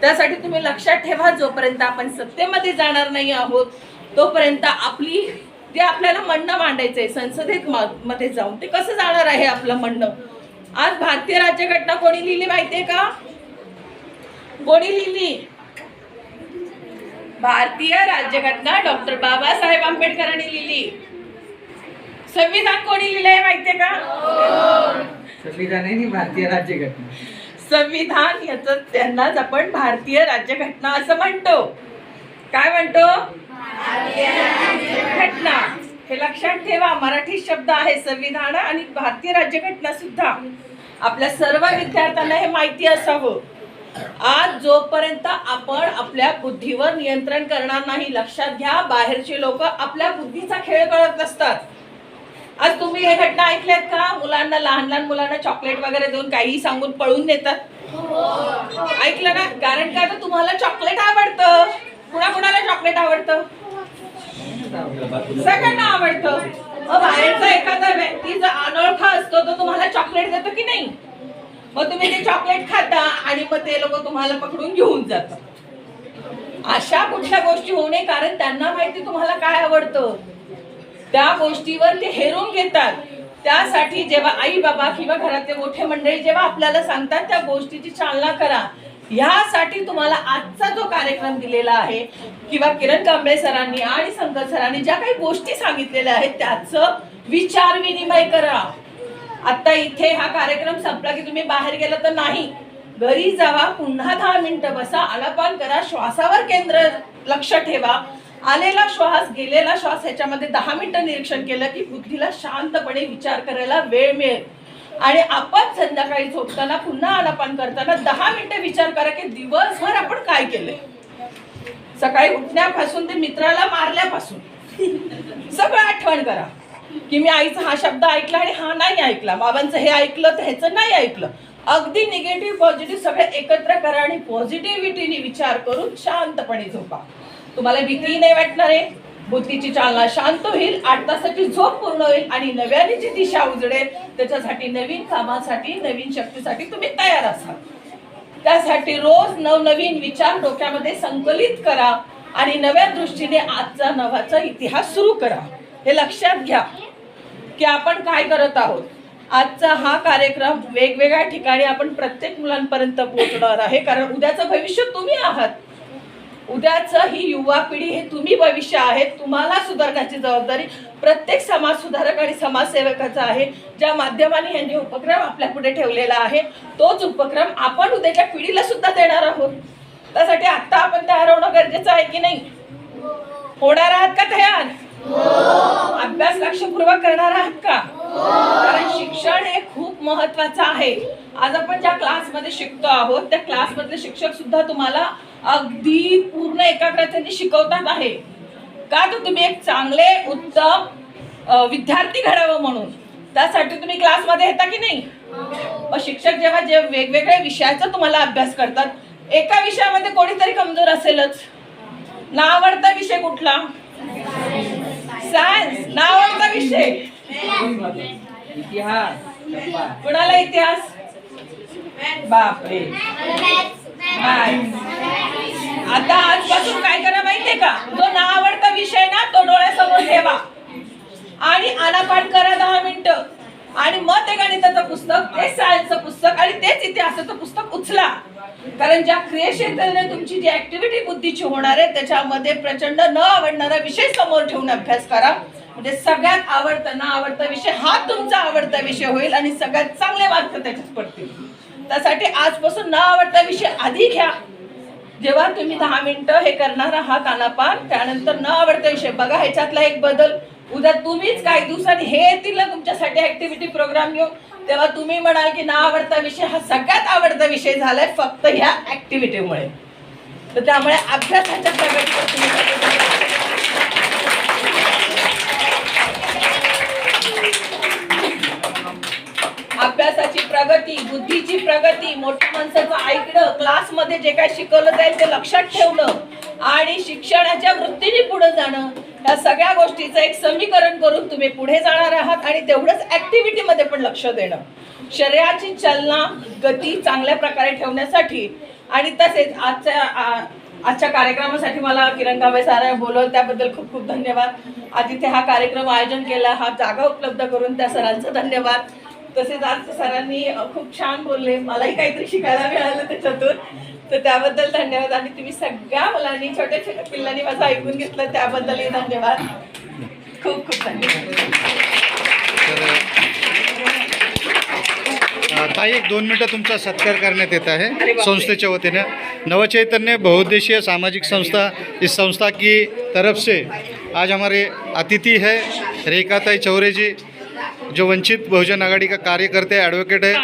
त्यासाठी तुम्ही लक्षात ठेवा जोपर्यंत आपण सत्तेमध्ये जाणार नाही आहोत तोपर्यंत आपली जे आपल्याला म्हणणं मांडायचं आहे संसदेत म- मध्ये जाऊन. ते कसं जाणार आहे आपलं म्हणणं? आज भारतीय राज्यघटना कोणी लिहिली माहितीये का? कोणी लिहिली? भारतीय राज्यघटना डॉक्टर बाबासाहेब आंबेडकरांनी लिहिली. संविधान कोणी लिहिलंय माहितीये का? संविधान आहे भारतीय राज्यघटना. संविधान याच त्यांनाच आपण भारतीय राज्यघटना असं म्हणतो. काय म्हणतो? घटना. हे लक्षात ठेवा मराठी शब्द आहे संविधान आणि भारतीय राज्यघटना सुद्धा. आपल्या सर्व विद्यार्थ्यांना हे माहिती असावं. आज जोपर्यंत आपण आपल्या बुद्धीवर नियंत्रण करणार नाही लक्षात घ्या बाहेरचे लोक आपल्या बुद्धीचा खेळ करत असतात तुम्ही हे घटना ऐकल्यात का? मुलांना लहान लहान मुलांना चॉकलेट वगैरे देऊन काही सांगून पळून नेतात. ऐकलं ना? कारण का तर तुम्हाला चॉकलेट आवडतं? कुणा कुणाला चॉकलेट आवडतं? सगळ्यांना आवडतं. मग बाहेरचा एखादा व्यक्ती जर अनोळखा असतो तो तुम्हाला चॉकलेट देतो की नाही? मग तुम्ही ते चॉकलेट खाता आणि मग ते लोक तुम्हाला पकडून घेऊन जातात. अशा कुठल्या गोष्टी होऊ नये कारण त्यांना माहिती तुम्हाला काय आवडतं. त्या गोष्टीवर ते हेरून घेतात. त्यासाठी जेव्हा आई बाबा किंवा घरातले मोठे मंडळी जेव्हा आपल्याला सांगतात त्या गोष्टीची चालना करा ह्यासाठी तुम्हाला आजचा जो कार्यक्रम दिलेला आहे किंवा किरण कांबळे सरांनी आणि संकट सरांनी ज्या काही गोष्टी सांगितलेल्या आहेत त्याचं विचार विनिमय करा. आता इथे हा कार्यक्रम संपला की तुम्ही बाहेर गेला तर नाही. घरी जावा पुन्हा दहा मिनिटं बसा आलापान करा श्वासावर केंद्र लक्ष ठेवा. आलेला श्वास गेलेला श्वास ह्याच्यामध्ये दहा मिनिटं निरीक्षण केलं की बुद्धीला शांतपणे विचार करायला वेळ मिळेल. आणि आपण संध्याकाळी झोपताना पुन्हा आलापान करताना दहा मिनिटं विचार करा की दिवसभर आपण काय केलंय. सकाळी उठण्यापासून ते मित्राला मारल्यापासून सगळं आठवण करा. की मी आईचा हा शब्द ऐकला आणि हा नाही ऐकला. बाबांचं हे ऐकलं तर ह्याचं नाही ऐकलं. अगदी निगेटिव्ह पॉझिटिव्ह सगळे एकत्र करा आणि पॉझिटिव्हिटीने विचार करून शांतपणे झोपा. तुम्हाला भीतीही नाही वाटणार आहे. बुद्धीची चालना शांत होईल आठ तासाची झोप पूर्ण होईल आणि नव्याने जी दिशा उजडेल त्याच्यासाठी नवीन कामासाठी नवीन शक्तीसाठी तुम्ही तयार असाल. त्यासाठी रोज नवनवीन विचार डोक्यामध्ये संकलित करा आणि नव्या दृष्टीने आजचा नवाचा इतिहास सुरू करा. हे लक्षात घ्या की आपण काय करत आहोत. आजचा हा कार्यक्रम वेगवेगळ्या ठिकाणी आपण प्रत्येक मुलांपर्यंत पोहोचणार आहे कारण उद्याचं भविष्य तुम्ही आहात. उद्याचं ही युवा पिढी हे तुम्ही भविष्य आहेत तुम्हाला सुधारण्याची जबाबदारी प्रत्येक समाज सुधारक आणि समाजसेवकाचा आहे. ज्या माध्यमाने यांनी उपक्रम आपल्या पुढे ठेवलेला आहे तोच उपक्रम आपण उद्याच्या पिढीला सुद्धा देणार आहोत. त्यासाठी आत्ता आपण तयार होणं गरजेचं आहे की नाही? होणार आहात का तयार? अभ्यास लक्षपूर्वक करणार आहात का? कारण शिक्षण हे खूप महत्वाचं आहे. आज आपण ज्या क्लासमध्ये शिकतो आहोत त्या क्लासमधले शिक्षक सुद्धा तुम्हाला अगदी पूर्ण एकाग्रतेने शिकवतात आहे. का तर तुम्ही एक चांगले उत्तम विद्यार्थी घडावं म्हणून. त्यासाठी तुम्ही क्लासमध्ये येता की नाही? मग शिक्षक जेव्हा जे वेगवेगळ्या विषयाचा तुम्हाला अभ्यास करतात एका विषयामध्ये कोणीतरी कमजोर असेलच. ना आवडता विषय कुठला? सायन्स ना आवडता विषय. इतिहास. कुणाला इतिहास? बापरे Maths. आता आजपासून काय करा जो ना आवडता विषय ना तो डोळ्यासमोर ठेवा. आणि आनापाठ करा दहा मिनिटं. आणि मग ते गणिताचं पुस्तक ते सायन्सचं पुस्तक आणि तेच इतिहासाचं पुस्तक उचला. कारण ज्या क्रियाक्षेत्राने तुमची जी ऍक्टिव्हिटी बुद्धीची होणार आहे त्याच्यामध्ये प्रचंड न आवडणारा विषय समोर ठेवून अभ्यास करा. म्हणजे सगळ्यात आवडता ना आवडता विषय हा तुमचा आवडता विषय होईल आणि सगळ्यात चांगले मार्क त्याच्यात पडतील. त्यासाठी आजपासून न आवडता विषय आधी घ्या. जेव्हा तुम्ही दहा मिनिटं हे करणार आहात कानापान त्यानंतर न आवडता विषय. बघा ह्याच्यातला एक बदल. उद्या तुम्हीच काही दिवसांनी हे येतील ना तुमच्यासाठी ऍक्टिव्हिटी प्रोग्राम घेऊन. तेव्हा तुम्ही म्हणाल की ना आवडता विषय हा सगळ्यात आवडता विषय झालाय फक्त ह्या ऍक्टिव्हिटीमुळे तर त्यामुळे अभ्यासाच्या प्रगती बुद्धीची प्रगती मोठ्या माणसाचं ऐकणं क्लासमध्ये जे काय शिकवलं जाईल ते लक्षात ठेवणं आणि शिक्षणाच्या वृत्तीने पुढे जाणं या सगळ्या गोष्टीचं एक समीकरण करून तुम्ही पुढे जाणार आहात आणि तेवढंच ऍक्टिव्हिटीमध्ये पण लक्ष देणं. शरीराची चलना गती चांगल्या प्रकारे ठेवण्यासाठी आणि तसेच आजच्या आजच्या कार्यक्रमासाठी मला किरण गावे सारा बोलवलं त्याबद्दल खूप खूप धन्यवाद. आज इथे हा कार्यक्रम आयोजन केला हा जागा उपलब्ध करून त्या सरांचं धन्यवाद. तसेच आज सरांनी खूप छान बोलले. मलाही काहीतरी शिकायला मिळालं त्याच्यातून. तर त्याबद्दल धन्यवाद. आणि तुम्ही सगळ्या मुलांनी छोट्या छोट्या पिल्लांनी माझं ऐकून घेतलं. त्याबद्दलही धन्यवाद. खूप खूप धन्यवाद. ताई एक दोन मिनटं तुमचा सत्कार करण्यात येत आहे संस्थेच्या वतीने. नवचैतन्य बहुउद्देशीय सामाजिक संस्था इस संस्था की तरफ से आज हमारे अतिथि है रेखाताई चौरे जी जो वंचित बहुजन आघाड़ी का कार्य करते हैं एडवोकेट है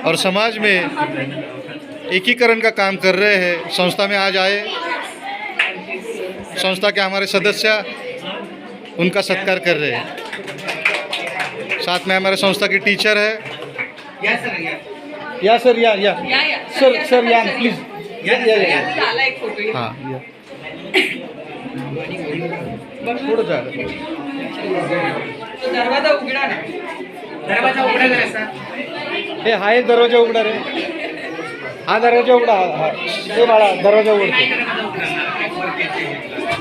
और समाज में एकीकरण का काम कर रहे हैं संस्था में आज आए। संस्था के हमारे सदस्य उनका सत्कार कर रहे हैं। साथ में हमारे संस्था की टीचर है। या सर या या। सर सर सर या प्लीज़ हाँ हाँ। थोडं जा तो दरवाज़ा उघडा ना। दरवाजा उघडा करायचा हे हा एक दरवाजा उघडा रे. हा दरवाजा उघडा हा. हे बाळा दरवाजा उघडतो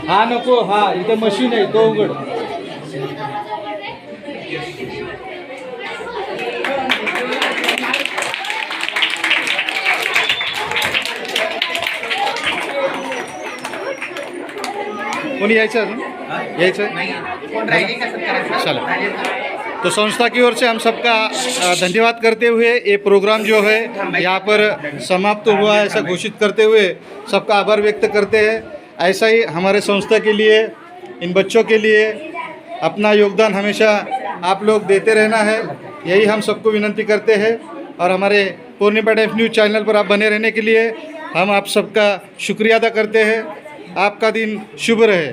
हा नको हा इथे मशीन आहे तो उघड. कोणी यायचं अजून? यायचं? चला. तो संस्था की ओर से हम सबका धन्यवाद करते हुए ये प्रोग्राम जो है, यहाँ पर समाप्त तो हुआ है, ऐसा घोषित करते हुए सबका आभार व्यक्त करते हैं। ऐसा ही हमारे संस्था के लिए, इन बच्चों के लिए अपना योगदान हमेशा आप लोग देते रहना है। यही हम सबको विनंती करते हैं और हमारे पूर्णिमा डेफ न्यूज़ चैनल पर आप बने रहने के लिए हम आप सबका शुक्रिया अदा करते हैं। आपका दिन शुभ रहे।